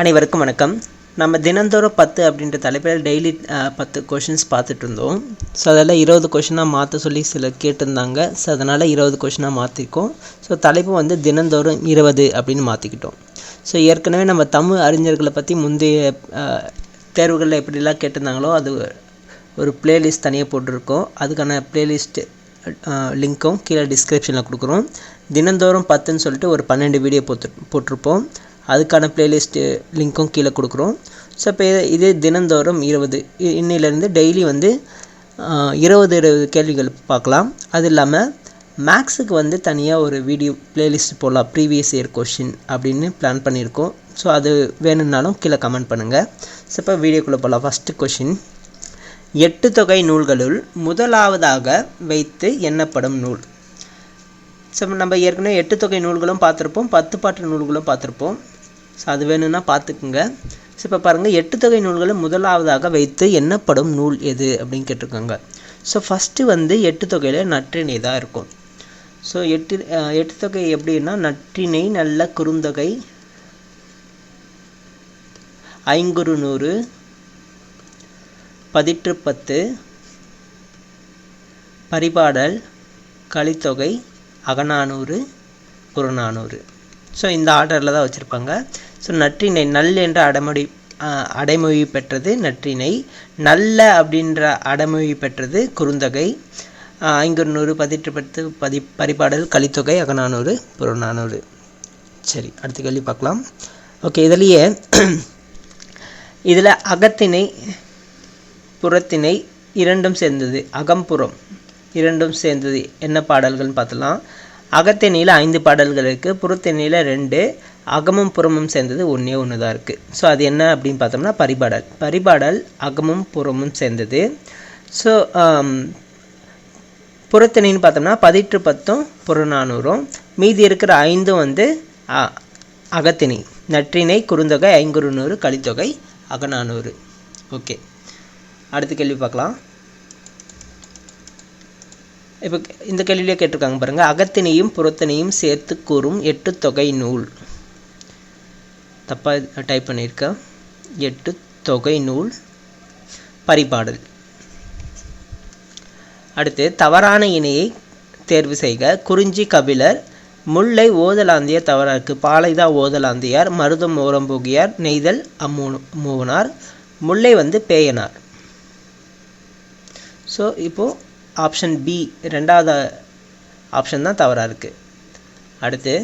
அனைவருக்கும் வணக்கம். நம்ம தினந்தோறும் பத்து அப்படின்ற தலைப்பில் டெய்லி பத்து கொஷின்ஸ் பார்த்துட்டு இருந்தோம். ஸோ அதெல்லாம் இருபது கொஷினாக மாற்ற சொல்லி சிலர் கேட்டிருந்தாங்க. ஸோ அதனால் இருபது கொஷினாக மாற்றிருக்கோம் ஸோ தலைப்பு வந்து தினந்தோறும் இருபது அப்படின்னு மாற்றிக்கிட்டோம் ஸோ ஏற்கனவே நம்ம தமிழ் அறிஞர்களை பற்றி முந்தைய தேர்வுகளில் எப்படிலாம் கேட்டிருந்தாங்களோ அது ஒரு பிளேலிஸ்ட் தனியாக போட்டிருக்கோம். அதுக்கான பிளேலிஸ்ட் லிங்க்கும் கீழே டிஸ்கிரிப்ஷனில் கொடுக்குறோம். தினந்தோறும் பத்துன்னு சொல்லிட்டு ஒரு பன்னெண்டு வீடியோ போட்டு போட்டிருப்போம். அதுக்கான பிளேலிஸ்ட்டு லிங்க்கும் கீழே கொடுக்குறோம். ஸோ இப்போ இது தினந்தோறும் இருபது இ- டெய்லி வந்து இருபது இருபது கேள்விகள் பார்க்கலாம். அது இல்லாமல் மேக்ஸுக்கு வந்து தனியாக ஒரு வீடியோ பிளேலிஸ்ட் போடலாம் ப்ரீவியஸ் இயர் கொஷின் அப்படின்னு பிளான் பண்ணியிருக்கோம். ஸோ அது வேணும்னாலும் கீழே கமெண்ட் பண்ணுங்கள் ஸோ இப்போ வீடியோக்குள்ளே போகலாம் ஃபஸ்ட்டு கொஷின் எட்டு தொகை நூல்களுள் முதலாவதாக வைத்து எண்ணப்படும் நூல். ஸோ நம்ம ஏற்கனவே எட்டு தொகை நூல்களும் பார்த்துருப்போம் பத்து பாட்டு நூல்களும் பார்த்துருப்போம். ஸோ அது வேணும்னா பார்த்துக்குங்க. ஸோ இப்போ பாருங்கள் எட்டு தொகை நூல்களை முதலாவதாக வைத்து எண்ணப்படும் நூல் எது அப்படின்னு கேட்டிருக்காங்க. ஸோ ஃபஸ்ட்டு வந்து எட்டு தொகையில் நற்றிணை தான் இருக்கும். ஸோ எட்டு எட்டு தொகை எப்படின்னா நற்றிணை நல்ல குறுந்தொகை ஐங்குறு நூறு பதிற்று பத்து பரிபாடல் கலித்தொகை அகநானூறு புறநானூறு. ஸோ இந்த ஆர்டரில் தான் வச்சுருப்பாங்க. ஸோ நற்றிணை நல் என்ற அடைமொழி அடைமொழி பெற்றது நற்றிணை நல்ல அப்படின்ற அடைமொழி பெற்றது குறுந்தொகை. ஆஹ், நூறு பதிற்று பத்து பதி பரிபாடல் கலித்தொகை அகநானூறு புறநானூறு. சரி அடுத்த கேள்வி பார்க்கலாம். ஓகே இதுலேயே இதில் அகத்திணை புறத்திணை இரண்டும் சேர்ந்தது. அகம்புறம் இரண்டும் சேர்ந்தது. என்ன பாடல்கள்னு பார்த்தலாம். அகத்திணையில் ஐந்து பாடல்கள் இருக்குது புறத்திணையில் ரெண்டு. அகமும் புறமும் சேர்ந்தது ஒன்றே ஒன்று தான் இருக்குது ஸோ அது என்ன அப்படின்னு பார்த்தோம்னா பரிபாடல். பரிபாடல் அகமும் புறமும் சேர்ந்தது. ஸோ um, புறத்தணின்னு பார்த்தோம்னா பதிற்று பத்தும் புறநானூறும். மீதி இருக்கிற ஐந்தும் வந்து அ, அகத்திணை. நற்றிணை குறுந்தொகை ஐங்குறுநூறு கலித்தொகை அகநானூறு. ஓகே அடுத்த கேள்வி பார்க்கலாம். இப்போ இந்த கேள்வியிலே கேட்டிருக்காங்க பாருங்கள் அகத்தினையும் புறத்தினையும் சேர்த்து கூறும் எட்டு தொகை நூல். தப்பாக டைப் பண்ணியிருக்க. எட்டு தொகை நூல் பரிபாடல். அடுத்து தவறான இணையை தேர்வு செய்க. குறிஞ்சி கபிலர் முல்லை ஓதலாந்தியர் தவறாக்கு பாலைதா ஓதலாந்தியார் மருதம் ஓரம்போகியார் நெய்தல் அம்மூ மூவனார். முல்லை வந்து பேயனார். ஸோ இப்போது ஆப்ஷன் பி ரெண்டாவது ஆப்ஷன் தான் தவறாக இருக்குது அடுத்து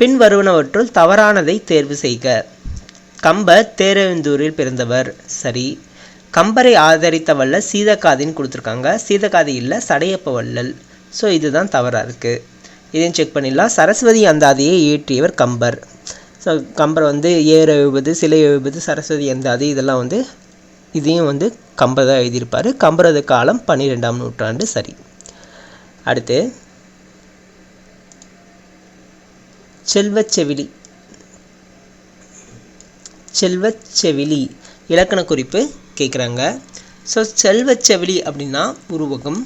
பின்வருவனவற்றுள் தவறானதை தேர்வு செய்க. கம்பர் தேரவெந்தூரில் பிறந்தவர். சரி. கம்பரை ஆதரித்த வல்ல சீதக்காதின்னு கொடுத்துருக்காங்க. சீதக்காதி இல்லை சடையப்ப வள்ளல். ஸோ இதுதான் தவறாக இருக்குது இதையும் செக் பண்ணிடலாம். சரஸ்வதி அந்தாதியை இயற்றியவர் கம்பர். ஸோ கம்பர் வந்து ஏற எழுபது சிலை எழுபது சரஸ்வதி அந்தாதி இதெல்லாம் வந்து இதையும் வந்து கம்பர் தான் எழுதியிருப்பார். கம்பரது காலம் பன்னிரெண்டாம் நூற்றாண்டு. சரி. அடுத்து செல்வச்செவிலி செல்வச்செவிலி இலக்கண குறிப்பு கேட்குறாங்க ஸோ செல்வச்செவிலி அப்படின்னா உருவகம்.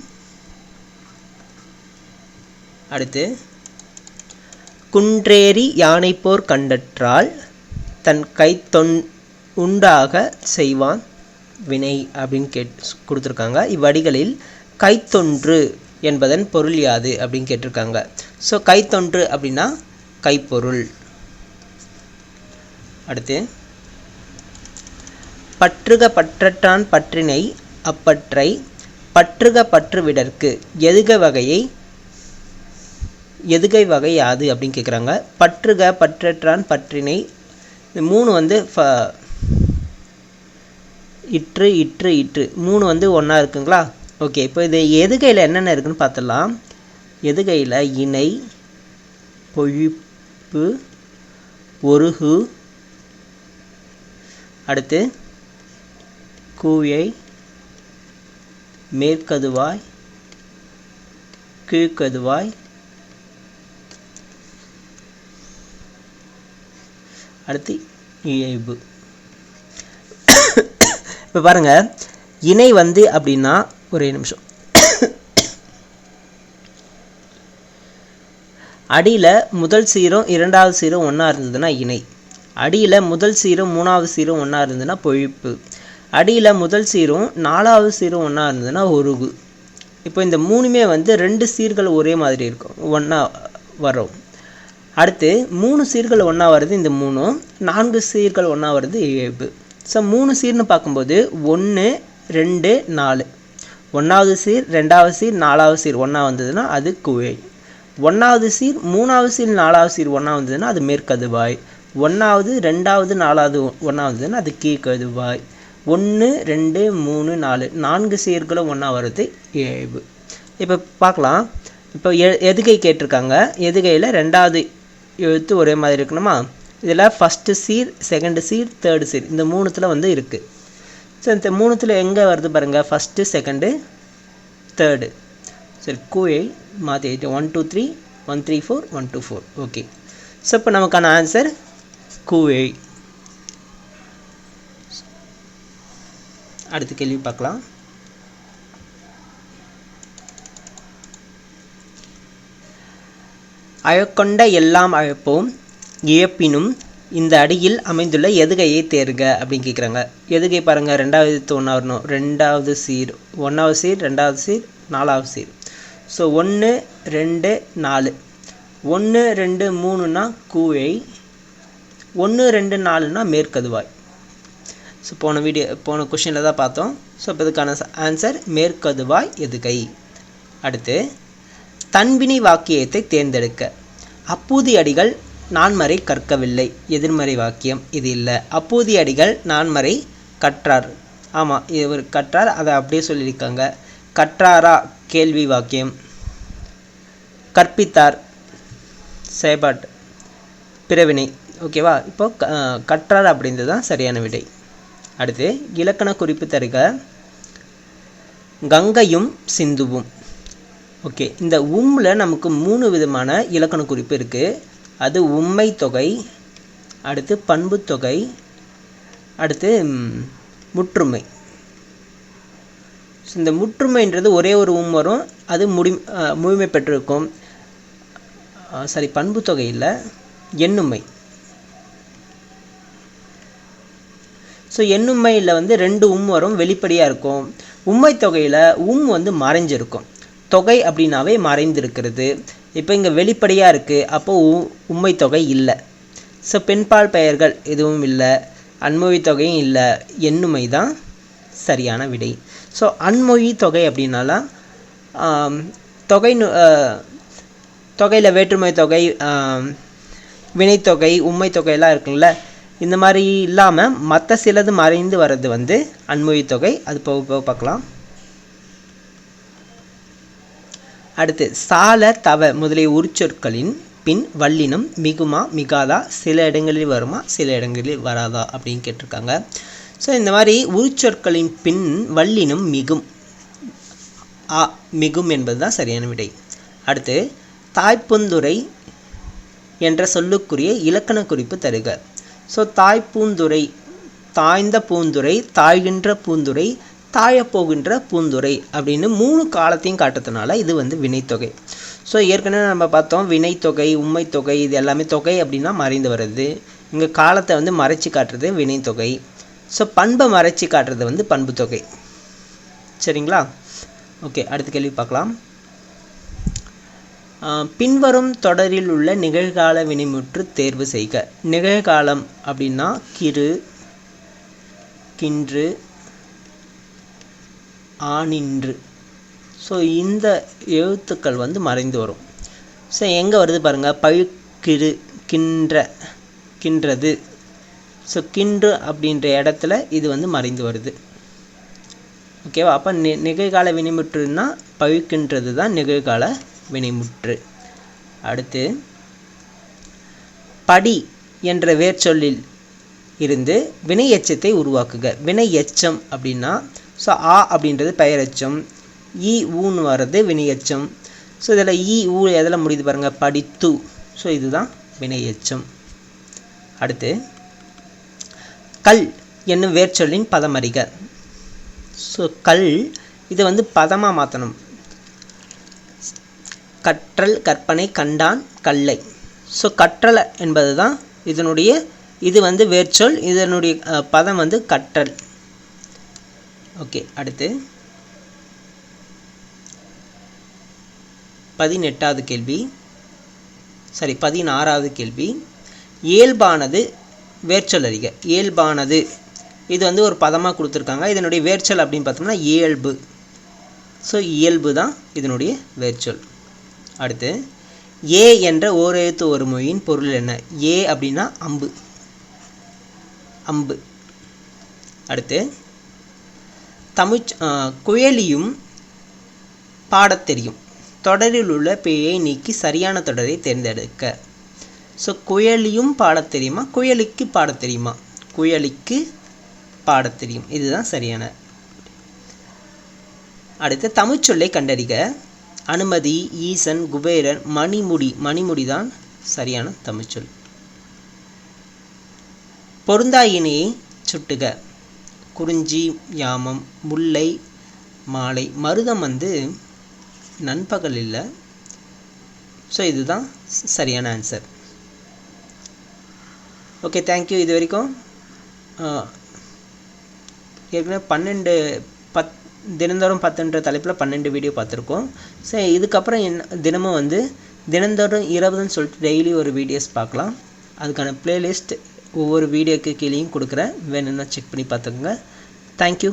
அடுத்து குன்றேறி யானைப்போர் கண்டற்றால் தன் கை உண்டாக செய்வான் வினை அப்படின்னு கேட் கொடுத்துருக்காங்க. இவ்வடிகளில் கைத்தொன்று என்பதன் பொருள் யாது அப்படின்னு கேட்டிருக்காங்க. ஸோ கைத்தொன்று அப்படின்னா கைப்பொருள். அடுத்து பற்றுக பற்றற்றான் பற்றினை அப்பற்றை பற்றுக பற்று விடற்கு எதுக வகையை எதுகை வகை யாது அப்படின்னு கேட்குறாங்க பற்றுக பற்றற்றான் பற்றினை இந்த மூணு வந்து ஃப- இற்று இற்று இற்று. மூணு வந்து ஒன்றா இருக்குங்களா? ஓகே இப்போ இது எதுகையில் என்னென்ன இருக்குன்னு பார்த்துடலாம். எதுகையில் இணை பொழிப்பு ஒருகு அடுத்து கூயை மேற்கதுவாய் கீழ்க்கதுவாய் அடுத்து இயைபு. இப்போ பாருங்க இணை வந்து அப்படின்னா ஒரே நிமிஷம். அடியில் முதல் சீரும் இரண்டாவது சீரும் ஒன்றா இருந்ததுன்னா இணை. அடியில் முதல் சீரும் மூணாவது சீரும் ஒன்றா இருந்ததுன்னா பொழிப்பு. அடியில் முதல் சீரும் நாலாவது சீரும் ஒன்றா இருந்ததுன்னா ஒருகு. இப்போ இந்த மூணுமே வந்து ரெண்டு சீர்கள் ஒரே மாதிரி இருக்கும். ஒன்றா வரும். அடுத்து மூணு சீர்கள் ஒன்றா வருது இந்த மூணும் நான்கு சீர்கள் ஒன்றா வருது ஏழு. ஸோ மூணு சீர்னு பார்க்கும்போது ஒன்று ரெண்டு நாலு. ஒன்றாவது சீர் ரெண்டாவது சீர் நாலாவது சீர் ஒன்றா வந்ததுன்னா அது குவை ஒன்றாவது சீர் மூணாவது சீர் நாலாவது சீர் ஒன்றா வந்ததுன்னா அது மேற்கதுவாய். ஒன்றாவது ரெண்டாவது நாலாவது ஒன்றா வந்ததுன்னா அது கீழ்கதுவாய். ஒன்று ரெண்டு மூணு நாலு. நான்கு சீர்களும் ஒன்றா வருது ஏழு. இப்போ பார்க்கலாம். இப்போ எ எதுகை கேட்டிருக்காங்க? எதுகையில் ரெண்டாவது எழுத்து ஒரே மாதிரி இருக்கணுமா? இதில் ஃபஸ்ட்டு சீர் செகண்டு சீர் தேர்டு சீர். இந்த மூணுத்தில் வந்து இருக்குது ஸோ இந்த மூணுத்தில் எங்கே வருது பாருங்கள் ஃபஸ்ட்டு செகண்டு தேர்டு சரி கூயை மாற்றி one two three one three four one two four okay so இப்போ நமக்கான ஆன்சர் கூவே. அடுத்த கேள்வி பார்க்கலாம். அழக்கொண்ட எல்லாம் அழைப்போம் இழப்பினும் இந்த அடியில் அமைந்துள்ள எதுகையை தேர்க அப்படின்னு கேட்குறாங்க எதுகை பாருங்கள் ரெண்டாவது ஒன்றா வரணும். ரெண்டாவது சீர். ஒன்றாவது சீர் ரெண்டாவது சீர் நாலாவது சீர். ஸோ ஒன்று ரெண்டு நாலு. ஒன்று ரெண்டு மூணுனா கூவை ஒன்று ரெண்டு நாலுனா மேற்கதுவாய். ஸோ போன வீடியோ போன கொஷினில் தான் பார்த்தோம். ஸோ இப்போ இதுக்கான ஆன்சர் மேற்கதுவாய் எதுகை. அடுத்து தன்பினி வாக்கியத்தை தேர்ந்தெடுக்க. அப்பூதி அடிகள் நான்மறை கற்கவில்லை. எதிர்மறை வாக்கியம் இது இல்லை. அப்பூதி அடிகள் நான்மறை கற்றார். ஆமாம் இவர் கற்றார். அதை அப்படியே சொல்லியிருக்காங்க. கற்றாரா கேள்வி வாக்கியம். கற்பித்தார் செயல்பாட்டு பிறவினை. ஓகேவா இப்போ க கற்றார் அப்படின்றது தான் சரியான விடை. அடுத்து இலக்கண குறிப்பு தருக. கங்கையும் சிந்துவும். ஓகே இந்த உம்மில் நமக்கு மூணு விதமான இலக்கண குறிப்பு இருக்குது அது உண்மை தொகை அடுத்து பண்புத்தொகை தொகை அடுத்து முற்றுமை. இந்த முற்றுமைன்றது ஒரே ஒரு உம் வரும் அது முடி முழுமை பெற்றிருக்கும். சாரி பண்பு தொகை இல்லை எண்ணுமை. ஸோ எண்ணுமையில் வந்து ரெண்டு உம் வரும் வெளிப்படையாக இருக்கும். உண்மை தொகையில் உம் வந்து மறைஞ்சிருக்கும். தொகை அப்படின்னாவே மறைந்திருக்கிறது. இப்போ இங்கே வெளிப்படையாக இருக்குது அப்போது உ உண்மை தொகை இல்லை. ஸோ பெண்பால் பெயர்கள் எதுவும் இல்லை. அன்மொழி தொகையும் இல்லை. எண்ணுமை தான் சரியான விடை. ஸோ அன்மொழி தொகை அப்படின்னாலாம் தொகை தொகையில் வேற்றுமை தொகை வினைத்தொகை உண்மை தொகையெல்லாம் இருக்குங்கள இந்த மாதிரி இல்லாமல் மற்ற சிலது மறைந்து வர்றது வந்து அன்மொழி தொகை. அது போக போக பார்க்கலாம். அடுத்து சால தவ முதலிய உரிச்சொற்களின் பின் வல்லினம் மிகுமா மிகாதா சில இடங்களில் வருமா சில இடங்களில் வராதா அப்படின்னு கேட்டிருக்காங்க. ஸோ இந்த மாதிரி உரிச்சொற்களின் பின் வல்லினும் மிகும். ஆ மிகும் என்பது தான் சரியான விடை. அடுத்து தாய்ப்புந்துரை என்ற சொல்லுக்குரிய இலக்கண குறிப்பு தருக. ஸோ தாய்ப்பூந்துரை தாய்ந்த பூந்துரை தாழ்கின்ற பூந்துரை தாழப்போகின்ற பூந்துரை அப்படின்னு மூணு காலத்தையும் காட்டுறதுனால இது வந்து வினைத்தொகை. ஸோ ஏற்கனவே நம்ம பார்த்தோம் வினைத்தொகை உண்மைத்தொகை இது எல்லாமே தொகை அப்படின்னா மறைந்து வருது இங்கே காலத்தை வந்து மறைச்சி காட்டுறது வினைத்தொகை. ஸோ பண்பை மறைச்சி காட்டுறது வந்து பண்பு தொகை. சரிங்களா? ஓகே அடுத்த கேள்வி பார்க்கலாம். பின்வரும் தொடரில் உள்ள நிகழ்கால வினைமுற்று தேர்வு செய்க. நிகழ்காலம் அப்படின்னா கிரு கின்று ஆனின்று. ஸோ இந்த எழுத்துக்கள் வந்து மறைந்து வரும். ஸோ எங்கே வருது பாருங்கள் பழுக்கிரு கின்ற கின்றது. ஸோ கின்று அப்படின்ற இடத்துல இது வந்து மறைந்து வருது. ஓகேவா அப்போ நி நிகழ்கால வினைமுற்றுன்னா பவிக்கின்றது தான் நிகழ்கால வினைமுற்று. அடுத்து படி என்ற வேர்ச்சொல்லில் இருந்து வினை எச்சத்தை உருவாக்குக. வினை எச்சம் அப்படின்னா ஸோ ஆ அப்படின்றது பெயரெச்சம் இ ஊன்னு வர்றது வினை எச்சம். ஸோ இதில் ஈ ஊ எதில் முடியுது பாருங்கள் படித்து. ஸோ இதுதான் வினை எச்சம். அடுத்து கல் என்னும் வேர்ச்சொல்லின் பதம் அறிக ஸோ கல் இதை வந்து பதமாக மாற்றணும் கற்றல் கற்பனை கண்டான் கல்லை. ஸோ கற்றலை என்பது தான் இதனுடைய இது வந்து வேர்ச்சொல் இதனுடைய பதம் வந்து கற்றல். ஓகே அடுத்து. பதினெட்டாவது கேள்வி. சாரி பதினாறாவது கேள்வி. இயல்பானது வேர்ச்சொல் அறிக. இயல்பானது. இது வந்து ஒரு பதமாக கொடுத்துருக்காங்க. இதனுடைய வேர்ச்சொல் அப்படின்னு பார்த்தோம்னா இயல்பு. ஸோ இயல்பு தான் இதனுடைய வேர்ச்சொல். அடுத்து ஏ என்ற ஓரெழுத்து ஒரு மொழியின் பொருள் என்ன? ஏ அப்படின்னா அம்பு. அம்பு. அடுத்து தமிழ் குயலியும் பாடத் தெரியும் தொடரில் உள்ள பிழையை நீக்கி சரியான தொடரை தேர்ந்தெடுக்க. ஸோ குயலியும் பாடத் தெரியுமா? குயலிக்கு பாடத் தெரியுமா? குயலிக்கு பாட தெரியும். இதுதான் சரியான. அடுத்து தமிழ்ச்சொல்லை கண்டறிக. அனுமதி ஈசன் குபேரன் மணிமுடி. மணிமுடி தான் சரியான தமிழ்ச்சொல் பொருந்தாயினையை சுட்டுக. குறிஞ்சி யாமம் முல்லை மாலை. மருதம் வந்து நண்பகல் இல்லை. ஸோ இதுதான் சரியான ஆன்சர் ஓகே தேங்க்யூ இது வரைக்கும் ஏற்கனவே பன்னெண்டு பத் தினந்தோறும் பத்துன்ற தலைப்பில் பன்னெண்டு வீடியோ பார்த்துருக்கோம். ஸோ இதுக்கப்புறம் என்ன தினமும் வந்து தினந்தோறும் இருபதுன்னு சொல்லிட்டு டெய்லி ஒரு வீடியோஸ் பார்க்கலாம். அதுக்கான ப்ளேலிஸ்ட் ஒவ்வொரு வீடியோக்கு கீழேயும் கொடுக்குறேன். வேணும்னா செக் பண்ணி பார்த்துக்கோங்க. தேங்க்யூ